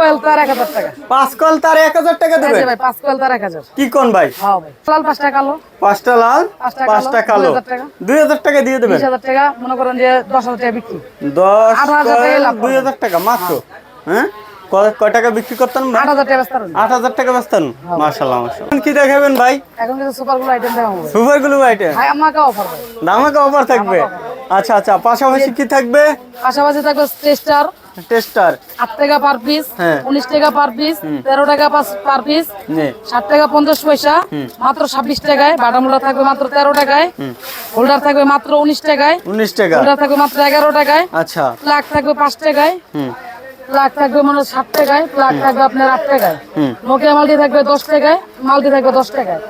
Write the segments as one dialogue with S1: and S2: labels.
S1: কোয়েল তার এক হাজার টাকা।
S2: পাঁচ তার এক হাজার টাকা
S1: এই
S2: দেবে
S1: ভাই পাঁচ কোয়েল তার এক হাজার।
S2: কি কোন ভাই?
S1: হ্যাঁ ভাই লাল পাঁচটা কালো।
S2: পাঁচটা লাল
S1: পাঁচটা কালো,
S2: কালো।
S1: 2000 টাকা।
S2: দিয়ে দেবেন?
S1: টাকা মনে করেন যে দশ হাজার টাকা বিক্রি।
S2: দশ
S1: আট হাজার টাকাই
S2: কয়েল
S1: লাভ
S2: দুই হাজার টাকা মাত্র? হ্যাঁ? কয়- কয় টাকা বিক্রি করতেন
S1: আট হাজার টাকা
S2: বেচতেন? মাশাল্লাহ কি দেখাবেন ভাই?
S1: এখন কিন্তু সুপারগুলো আইটেম সুপারগুলো আমাকে অফার
S2: অফার থাকবে? আচ্ছা আচ্ছা পাশাপাশি কি থাকবে?
S1: পাশাপাশি থাকবে টেস্টার
S2: টেস্টার।
S1: আট টাকা পার পিস
S2: হ্যাঁ।
S1: উনিশ টাকা পার পিস তেরো টাকা পার পিস
S2: জি
S1: ষাট টাকা পঞ্চাশ পয়সা মাত্র ছাব্বিশ টাকায় বাটামুলা থাকবে মাত্র তেরো টাকায় হোল্ডার থাকবে মাত্র উনিশ টাকায়
S2: উনিশ টাকা।
S1: হোল্ডার থাকবে মাত্র এগারো টাকায়
S2: আচ্ছা।
S1: প্লাগ থাকবে পাঁচ টাকায়
S2: হুম।
S1: প্লাগ থাকবে মানে ষাট টাকায় প্লাগ থাকবে আপনার আট টাকায়।
S2: হুম।
S1: নোকিয়া মাল্টি থাকবে দশ টাকায় মাল্টি থাকবে দশ টাকায়।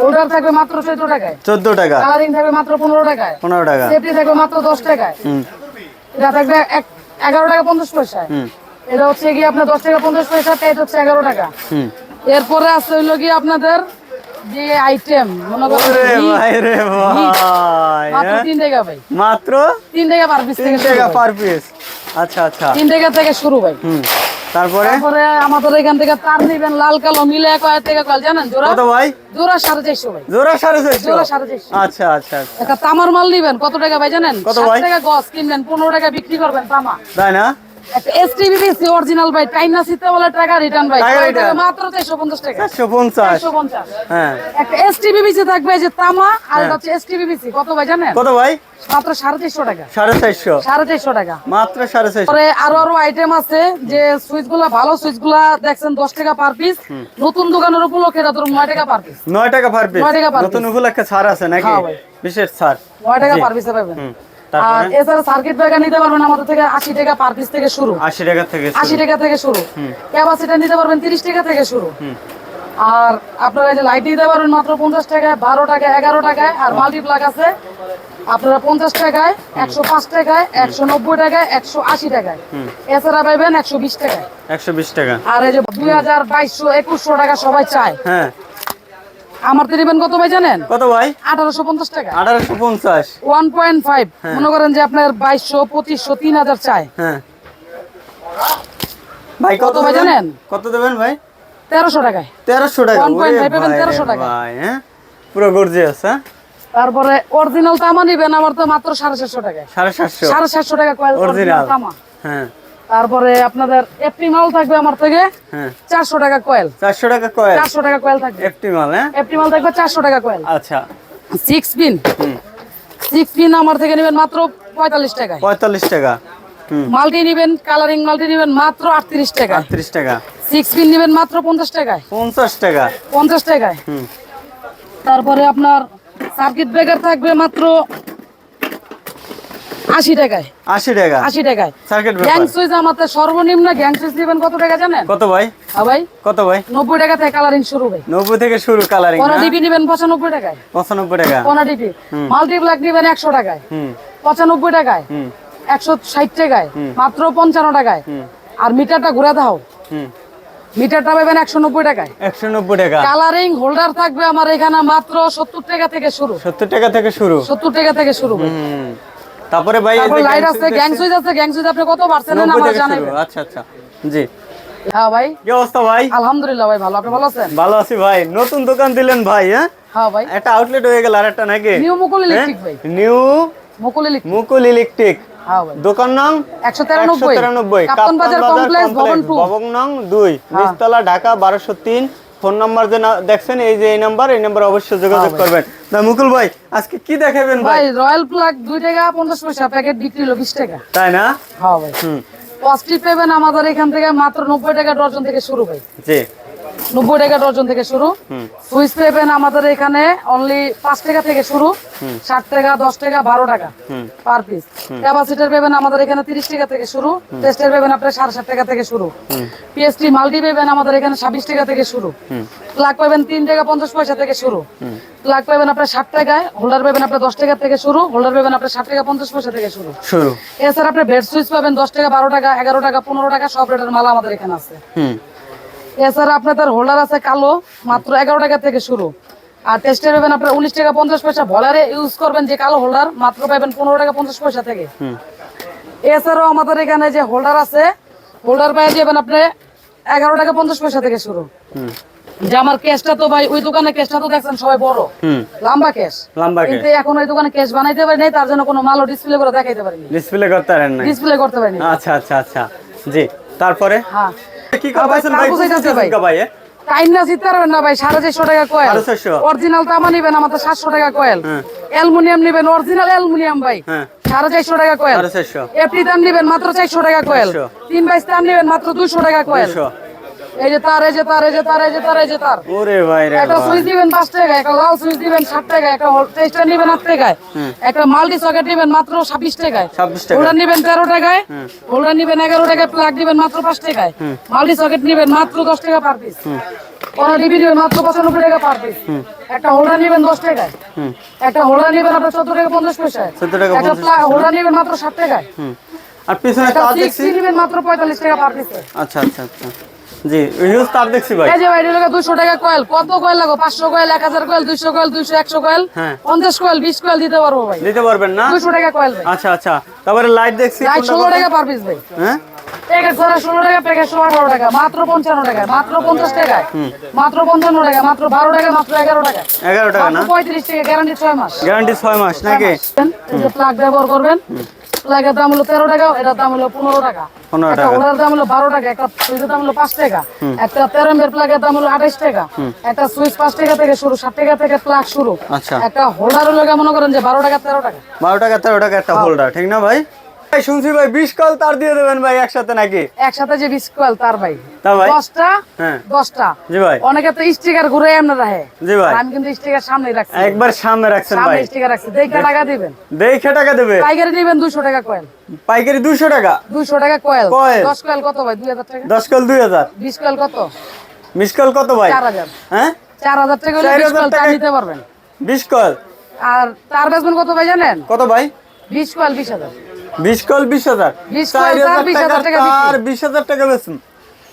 S1: হোল্ডার থাকবে মাত্র চোদ্দ টাকায়।
S2: চোদ্দ টাকা।
S1: কালারিং থাকবে মাত্র পনেরো টাকায়।
S2: পনেরো টাকা।
S1: সেফটি থাকবে মাত্র দশ টাকায়।
S2: হুম।
S1: এটা থাকবে এক এগারো টাকা পঞ্চাশ
S2: পয়সা
S1: এটা হচ্ছে গিয়ে আপনার দশ টাকা পঞ্চাশ পয়সা এটা হচ্ছে এগারো টাকা। এরপরে আছে হইল গিয়ে আপনাদের যে আইটেম মনে করেন মাত্র
S2: হ্যাঁ?
S1: তিন টাকা ভাই।
S2: মাত্র?
S1: তিন টাকা পার পিস
S2: তিন
S1: থেকে শুরু
S2: টাকা
S1: ভাই।
S2: পার পিস আচ্ছা আচ্ছা।
S1: তিন টাকা থেকে শুরু ভাই।
S2: তারপরে?
S1: তারপরে আমাদের এখান থেকে তার নিবেন লাল কালো মিলে এক হাজার টাকা কল জানেন? জোড়া?
S2: কত ভাই?
S1: জোড়া সাড়ে চারশো ভাই।
S2: জোড়া সাড়ে চারশো?
S1: জোড়া সাড়ে চারশো।
S2: আচ্ছা আচ্ছা আচ্ছা।
S1: একটা তামার মাল নিবেন কত টাকা ভাই জানেন?
S2: কত ভাই?
S1: টাকা গছ কিনবেন পনেরো টাকা বিক্রি করবেন তামা।
S2: তাই না?
S1: এসটিবিসি অরিজিনাল ভাই টাইনা সিতে বলে টাকা রিটার্ন ভাই? মাত্র
S2: হ্যাঁ।
S1: একটা এসটিবিসি থাকবে যে তামা আর এটা হচ্ছে এসটিবিসি কত ভাই জানেন?
S2: কত ভাই?
S1: মাত্র সাড়ে চারশো টাকা।
S2: সাড়ে চারশো।
S1: সাড়ে চারশো টাকা।
S2: মাত্র সাড়ে চারশো।
S1: পরে আরও আরও আইটেম আছে যে সুইচগুলা ভালো সুইচগুলা দেখছেন দশ টাকা পার পিস নতুন দোকানের উপলক্ষে এটা ধরুন নয় টাকা পার পিস
S2: নয় টাকা পার পিস নতুন উপলক্ষে ছাড় আছে নাকি?
S1: হ্যাঁ ভাই।
S2: বিশেষ ছাড়।
S1: নয় টাকা। পার পিসে পাবেন। আর এছাড়া সার্কিট ব্রেকার নিতে পারবেন আমাদের থেকে আশি টাকা পার পিস থেকে শুরু।
S2: আশি টাকা থেকে শুরু।
S1: আশি টাকা থেকে শুরু। ক্যাপাসিটি নিতে পারবেন তিরিশ টাকা থেকে শুরু। আর আপনারা যে লাইট দিতে পারবেন মাত্র পঞ্চাশ টাকায় বারো টাকায় এগারো টাকায় আর মাল্টিপ্লাক আছে। আপনারা পঞ্চাশ টাকায় একশো পাঁচ টাকায় একশো নব্বই টাকায় একশো আশি টাকায়। এছাড়া পাইবেন একশো বিশ টাকায়।
S2: একশো বিশ টাকা।
S1: আর এই যে দুই হাজার বাইশশো একুশশো টাকা সবাই চায়।
S2: হ্যাঁ।
S1: আমার তো নেবেন কত ভাই জানেন?
S2: কত ভাই?
S1: আঠারোশো পঞ্চাশ টাকা।
S2: আঠারোশো পঞ্চাশ।
S1: One point five. মনে করেন যে আপনার বাইশশো পঁচিশশো তিন হাজার চায়
S2: হ্যাঁ। ভাই কত
S1: ভাই জানেন?
S2: কত দেবেন ভাই?
S1: তেরোশো টাকায়।
S2: তেরোশো টাকা।
S1: 1.5
S2: ওরে
S1: পাবেন
S2: ভাই রে
S1: 1300 টাকা।
S2: ভাই হ্যাঁ? পুরো গর্জিয়াস হ্যাঁ?
S1: তারপরে অরিজিনাল তামা নিবেন আমার তো মাত্র সাড়ে চারশো টাকায়।
S2: সাড়ে সাতশো।
S1: সাড়ে সাতশো টাকা কয়েল
S2: অরিজিনাল
S1: অরিজিনাল তামা।
S2: হ্যাঁ।
S1: তারপরে আপনাদের এফটি মাল থাকবে আমার থেকে
S2: হ্যাঁ।
S1: চারশো টাকা কয়েল
S2: চারশো টাকা কয়েল
S1: চারশো টাকা কয়েল থাকবে।
S2: এফটি মাল হ্যাঁ?
S1: এফটি মাল থাকবে চারশো টাকা কয়েল
S2: আচ্ছা।
S1: সিক্স পিন
S2: হুম।
S1: সিক্স পিন আমার থেকে নেবেন মাত্র পঁয়তাল্লিশ টাকায়।
S2: পঁয়তাল্লিশ টাকা। হুম।
S1: মাল্টি নিবেন কালারিং মাল্টি নিবেন মাত্র আটত্রিশ টাকা
S2: আটত্রিশ টাকা।
S1: সিক্স পিন নিবেন মাত্র পঞ্চাশ টাকায়।
S2: পঞ্চাশ টাকা।
S1: পঞ্চাশ টাকায়।
S2: হুম।
S1: তারপরে আপনার সার্কিট ব্রেকার থাকবে মাত্র আশি টাকায়।
S2: আশি টাকা।
S1: আশি টাকায়।
S2: সার্কিট
S1: গ্যাং সুইচ আমাদের সর্বনিম্ন গ্যাং সুইচ নেবেন কত টাকা জানেন?
S2: কত ভাই?
S1: হ্যাঁ ভাই।
S2: কত ভাই?
S1: নব্বই টাকা থেকে কালারিং শুরু ভাই।
S2: নব্বই থেকে শুরু কালারিং
S1: কোনা ডিপি নেবেন পঁচানব্বই টাকায়।
S2: পঁচানব্বই টাকা।
S1: কোনা ডিপি মাল্টিপ্লাক নেবেন একশো টাকায়।
S2: হুম।
S1: পঁচানব্বই টাকায়।
S2: হুম।
S1: একশো ষাট টাকায়। মাত্র পঞ্চান্ন টাকায়। আর মিটারটা ঘুরে দাও।
S2: হুম।
S1: মিটারটা পাবেন একশো নব্বই টাকায়।
S2: একশো নব্বই টাকা।
S1: কালারিং হোল্ডার থাকবে আমার এখানে মাত্র সত্তর টাকা থেকে শুরু।
S2: সত্তর টাকা থেকে শুরু।
S1: সত্তর টাকা থেকে শুরু
S2: তারপরে ভাই এই
S1: তারপর লাইট আছে গ্যাং সুইচ আছে গ্যাং সুইচ আপনি কত পারছেন না
S2: 90
S1: আমার
S2: থেকে আচ্ছা আচ্ছা। জি।
S1: হ্যাঁ ভাই।
S2: কি অবস্থা ভাই?
S1: আলহামদুলিল্লাহ ভাই ভালো। আপনি ভালো আছেন?
S2: ভালো আছি ভাই। নতুন দোকান দিলেন ভাই হ্যাঁ?
S1: হ্যাঁ ভাই।
S2: একটা আউটলেট হয়ে গেল আর একটা নাকি
S1: নিউ মুকুল ইলেকট্রিক ভাই।
S2: New
S1: Mukul electric
S2: Mukul electric
S1: হ্যাঁ
S2: দোকান নং
S1: একশো তিরানব্বই। কাপ্তান বাজার কমপ্লেক্স ভবন
S2: ভবন নং দুই। নিচতলা ঢাকা বারোশো তিন। ফোন নাম্বার যে দেখছেন এই যে এই নাম্বার এই নাম্বার অবশ্যই যোগাযোগ করবেন। না মুকুল ভাই আজকে কি দেখাবেন ভাই?
S1: রয়্যাল প্লাগ 2 টাকা পঞ্চাশ পয়সা প্যাকেট বিক্রি হলো বিশ টাকা।
S2: তাই না?
S1: হ্যাঁ ভাই।
S2: হুম।
S1: পজিটিভ পেবেন আমাদের এখান থেকে মাত্র নব্বই টাকা ডজন থেকে শুরু ভাই।
S2: জি।
S1: নব্বই টাকা ডজন থেকে শুরু। সুইচ পেবেন আমাদের এখানে অনলি পাঁচ টাকা থেকে শুরু। ষাট টাকা দশ টাকা বারো টাকা পার পিস ক্যাপাসিটার পেবেন আমাদের এখানে তিরিশ টাকা থেকে শুরু। টেস্টের পেবেন আপনার সাড়ে ষাট টাকা থেকে শুরু। পিএসটি মাল্টি পেবেন আমাদের এখানে ছাব্বিশ টাকা থেকে শুরু। প্লাগ পাবেন তিন টাকা পঞ্চাশ পয়সা থেকে শুরু। প্লাগ পাবেন আপনার ষাট টাকায় হোল্ডার পাবেন আপনার দশ টাকা থেকে শুরু হোল্ডার পাবেন আপনার ষাট টাকা পঞ্চাশ পয়সা থেকে শুরু। এছাড়া আপনি বেড সুইচ পাবেন দশ টাকা বারো টাকা এগারো টাকা পনেরো টাকা সব রেটের মাল আমাদের এখানে আছে। এছাড়া আপনাদের হোল্ডার আছে কালো মাত্র এগারো টাকা থেকে শুরু। আর টেস্টে পাবেন আপনার উনিশ টাকা পঞ্চাশ পয়সা। ভলারে ইউজ করবেন যে কালো হোল্ডার মাত্র পাবেন পনেরো টাকা পঞ্চাশ পয়সা থেকে। এছাড়াও আমাদের এখানে যে হোল্ডার আছে হোল্ডার পেয়ে যাবেন আপনি এগারো টাকা পঞ্চাশ পয়সা থেকে শুরু। যে আমার ক্যাশটা তো ভাই ওই দোকানে ক্যাশটা তো দেখছেন সবাই বড়। লম্বা ক্যাশ
S2: লম্বা
S1: কিন্তু এখন ওই দোকানে ক্যাশ বানাইতে পারি নাই তার জন্য কোনো মালও ডিসপ্লে করে দেখাইতে পারিনি
S2: ডিসপ্লে করতে পারেন না
S1: ডিসপ্লে করতে পারিনি
S2: আচ্ছা আচ্ছা আচ্ছা। জি তারপরে?
S1: হ্যাঁ।
S2: কি
S1: আর ভাই,
S2: করতেছেন ভাই?
S1: কাইন্না জিততে পারবেন না ভাই সাড়ে চারশো টাকা কয়েল? অরিজিনাল তামা নিবেন আমাদের সাতশো টাকা কয়েল।
S2: হ্যাঁ।
S1: অ্যালুমিনিয়াম নিবেন অরিজিনাল অ্যালুমিনিয়াম ভাই।
S2: হ্যাঁ।
S1: সাড়ে চারশো টাকা কয়েল। এফটি তার নিবেন মাত্র চারশো টাকা কয়েল। তিন বাইশ তার নিবেন মাত্র দুইশো টাকা কয়েল।
S2: দুশো
S1: এই যে তার এই যে তার এই যে তার এই যে তার এই যে তার।
S2: ওরে ভাই রে
S1: একটা সুইচ দিবেন টাকা একটা লাল সুইচ দিবেন টাকা একটা টেস্টার নিবেন আট টাকায় একটা মাল্টি সকেট নিবেন মাত্র ছাব্বিশ টাকায়
S2: 26 টাকা।
S1: হোল্ডার নিবেন তেরো টাকায় হোল্ডার নিবেন এগারো টাকায় প্লাগ দিবেন মাত্র টাকায় মাল্টি সকেট নিবেন মাত্র দশ টাকা পার পিস কোনো ডিবি নিবেন মাত্র পঁচানব্বই টাকা পার পিস একটা হোল্ডার নিবেন দশ টাকায় একটা হোল্ডার নিবেন আপনার চোদ্দ টাকা পঞ্চাশ পয়সায়
S2: 14 টাকা
S1: একটা
S2: 50
S1: হোল্ডার নিবেন মাত্র ষাট টাকায়।
S2: আর পিছনে
S1: একটা
S2: দেখছি।
S1: নিবেন মাত্র পঁয়তাল্লিশ টাকা পার পিসে।
S2: আচ্ছা আচ্ছা আচ্ছা। জি হিউজ তার দেখছি ভাই।
S1: এই যে ভাই এটা দুশো টাকা কয়েল কত কয়েল লাগো? পাঁচশো কয়েল এক হাজার কয়েল কয়েল দুইশো একশো কয়েল দিতে পারব ভাই।
S2: দিতে পারবেন না?
S1: দুশো টাকা কয়েল ভাই।
S2: আচ্ছা আচ্ছা। তারপরে লাইট দেখছি
S1: লাইট
S2: কোনটা
S1: ষোলো
S2: কত?
S1: টাকা পার পিস ভাই।
S2: হ্যাঁ?
S1: প্যাকেট ছড়া ষোলো টাকা প্যাকেট টাকা মাত্র পঞ্চান্ন টাকা মাত্র পঞ্চাশ টাকায়। মাত্র পঞ্চান্ন টাকা মাত্র বারো টাকা মাত্র এগারো টাকা।
S2: এগারো টাকা না?
S1: পঁয়ত্রিশ টাকা গ্যারান্টি ছয় মাস।
S2: গ্যারান্টি ছয় মাস নাকি?
S1: প্লাগ ব্যবহার করবেন। প্লাগের দাম হলো তেরো টাকা এটার দাম হলো পনেরো টাকা।
S2: 15 টাকা।
S1: ওটার দাম হলো বারো টাকা একটা সুইচের দাম হলো পাঁচ টাকা একটা তেরো প্লাগের দাম হলো আঠাশ টাকা একটা সুইচ পাঁচ টাকা থেকে শুরু ষাট টাকা থেকে প্লাগ শুরু।
S2: আচ্ছা।
S1: একটা হোল্ডার হলো মনে করেন যে বারো টাকা তেরো টাকা।
S2: বারো টাকা তেরো টাকা একটা হোল্ডার ঠিক না ভাই? ভাই শুনছি ভাই বিশ কল তার দিয়ে দেবেন ভাই একসাথে নাকি?
S1: একসাথে যে বিশ কয়েল তার ভাই।
S2: তা ভাই?
S1: দশটা?
S2: হ্যাঁ।
S1: দশটা।
S2: জি ভাই।
S1: অনেকে তো স্টিকার ঘুরে এমনি রাখে।
S2: জি ভাই।
S1: আমি কিন্তু স্টিকার সামনে রাখছি।
S2: একবার সামনে রাখছেন
S1: সামনে স্টিকার রাখছি। দেখে টাকা দিবেন।
S2: দেখে টাকা দেবে।
S1: পাইকারি নেবেন দুশো টাকা কয়েল।
S2: পাইকারি দুশো টাকা?
S1: দুশো টাকা কয়েল।
S2: কয়েল।
S1: দশ কয়েল কত ভাই? দুই হাজার টাকা?
S2: দশ কল দুই হাজার।
S1: বিশ কয়েল কত?
S2: মিস কল কত ভাই?
S1: চার হাজার।
S2: হ্যাঁ?
S1: টাকা হলে কয়েল তার নিতে পারবেন।
S2: কল
S1: আর তার বেচবেন কত ভাই জানেন?
S2: কত ভাই?
S1: বিশ কয়েল বিশ হাজার।
S2: বিশ কল বিশ হাজার।
S1: 20
S2: চার
S1: কল তার
S2: হাজার
S1: 20,000
S2: টাকা
S1: টাকা বিক্রি।
S2: তার বিশ হাজার টাকা বেচুন।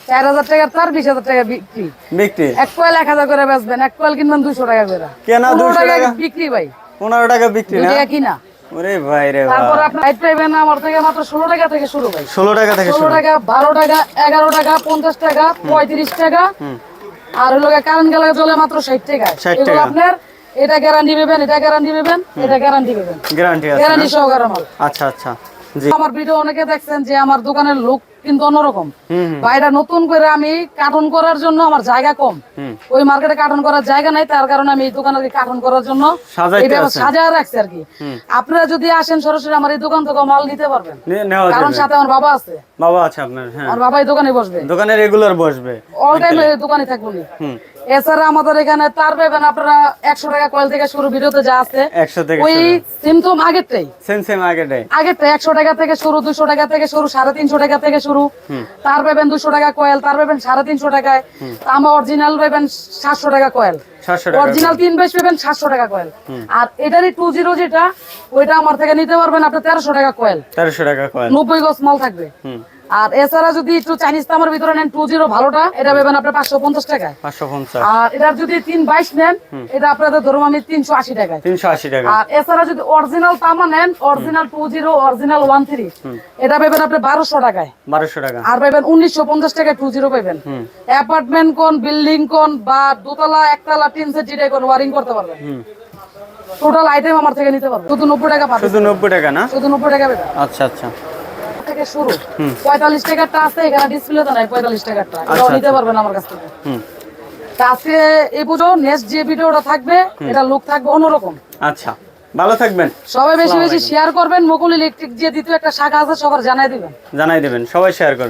S1: চার হাজার টাকার তার বিশ হাজার টাকা বিক্রি।
S2: বিক্রি।
S1: এক কয়েল এক হাজার করে বেচবেন এক কয়েল কিনবেন দুশো টাকা করে।
S2: কেনা
S1: পনেরো
S2: 200 টাকা?
S1: বিক্রি ভাই।
S2: পনেরো টাকা বিক্রি না?
S1: কিনা।
S2: ওরে ভাই রে
S1: তারপর লাইট পাইবেন আমার থেকে মাত্র ষোলো টাকা থেকে শুরু ভাই।
S2: ষোলো টাকা থেকে
S1: ষোলো
S2: শুরু।
S1: টাকা বারো টাকা এগারো টাকা পঞ্চাশ টাকা পঁয়ত্রিশ টাকা। আর হলো কারেন্ট গেলে চলে মাত্র ষাট টাকা।
S2: 60 টাকা।
S1: আপনার এটা গ্যারান্টি পাবেন এটা গ্যারান্টি পাবেন এটা গ্যারান্টি পাবেন।
S2: গ্যারান্টি আছে
S1: গ্যারান্টি সহকারে মাল।
S2: আচ্ছা আচ্ছা। জি।
S1: আমার ভিডিও অনেকে দেখছেন যে আমার দোকানের লোক কিন্তু অন্যরকম। বাইরে নতুন করে আমি কার্টুন করার জন্য আমার জায়গা কম। ওই মার্কেটে কার্টুন করার জায়গা নাই তার কারণে আমি এই দোকানে কার্টুন করার জন্য সাজায় রাখছি আর কি। আপনারা যদি আসেন সরাসরি আমার এই দোকান থেকে মাল নিতে পারবেন। কারণ সাথে আমার বাবা আছে।
S2: বাবা আছে আপনার হ্যাঁ।
S1: আমার বাবা এই দোকানে বসবে।
S2: দোকানে রেগুলার বসবে।
S1: অল টাইম এই দোকানে থাকব এছাড়া আমাদের এখানে তার পাবেন আপনারা একশো টাকা কয়েল থেকে শুরু ভিডিওতে যা আছে।
S2: একশো থেকে
S1: ওই সিমটম আগেরটাই।
S2: সেম সেম আগেটাই
S1: আগেরটা একশো টাকা থেকে শুরু দুশো টাকা থেকে শুরু সাড়ে তিনশো টাকা থেকে শুরু। তার পাবেন দুশো টাকা কয়েল তার পাবেন সাড়ে তিনশো টাকায়। তামা অরিজিনাল পাবেন সাতশো টাকা কয়েল অরিজিনাল তিন বেশ পাবেন সাতশো টাকা কয়েল আর এটারই টু জিরো যেটা ওইটা আমার থেকে নিতে পারবেন আপনি তেরোশো টাকা কয়েল
S2: তেরোশো টাকা কয়েল
S1: নব্বই গজ মাল থাকবে। আর এছাড়া যদি একটু চাইনিজ তামার ভিতরে নেন টু জিরো ভালোটা এটা পাবেন আপনার পাঁচশো পঞ্চাশ টাকায়।
S2: পাঁচশো পঞ্চাশ।
S1: আর এটার যদি তিন বাইশ নেন এটা আপনাদের ধরুন আমি তিনশো আশি টাকায়।
S2: তিনশো আশি টাকা।
S1: আর এছাড়া যদি অরিজিনাল তামা নেন original two zero original one three এটা পাবেন আপনি বারোশো টাকায়।
S2: বারোশো টাকা।
S1: আর পাবেন উনিশশো পঞ্চাশ টাকায় টু জিরো পাবেন। অ্যাপার্টমেন্ট কোন বিল্ডিং কোন বা দোতলা একতলা তিন সেট যেটা কোন ওয়ারিং করতে পারবেন। টোটাল আইটেম আমার থেকে নিতে পারবেন। শুধু নব্বই টাকা পাবেন।
S2: শুধু নব্বই টাকা না?
S1: শুধু নব্বই টাকা পাবেন।
S2: আচ্ছা আচ্ছা।
S1: থেকে শুরু। পঁয়তাল্লিশ টাকারটা আছে এখানে ডিসপ্লে তো নাই পঁয়তাল্লিশ টাকারটা। এটাও নিতে পারবেন আমার কাছ থেকে। আজকে এই পুজো নেক্সট যে ভিডিওটা থাকবে এটা লুক থাকবে অন্যরকম।
S2: আচ্ছা ভালো থাকবেন।
S1: সবাই বেশি বেশি শেয়ার করবেন মুকুল ইলেকট্রিক যে দ্বিতীয় একটা শাখা আছে সবার জানাই দিবেন।
S2: জানাই দেবেন সবাই শেয়ার করবেন।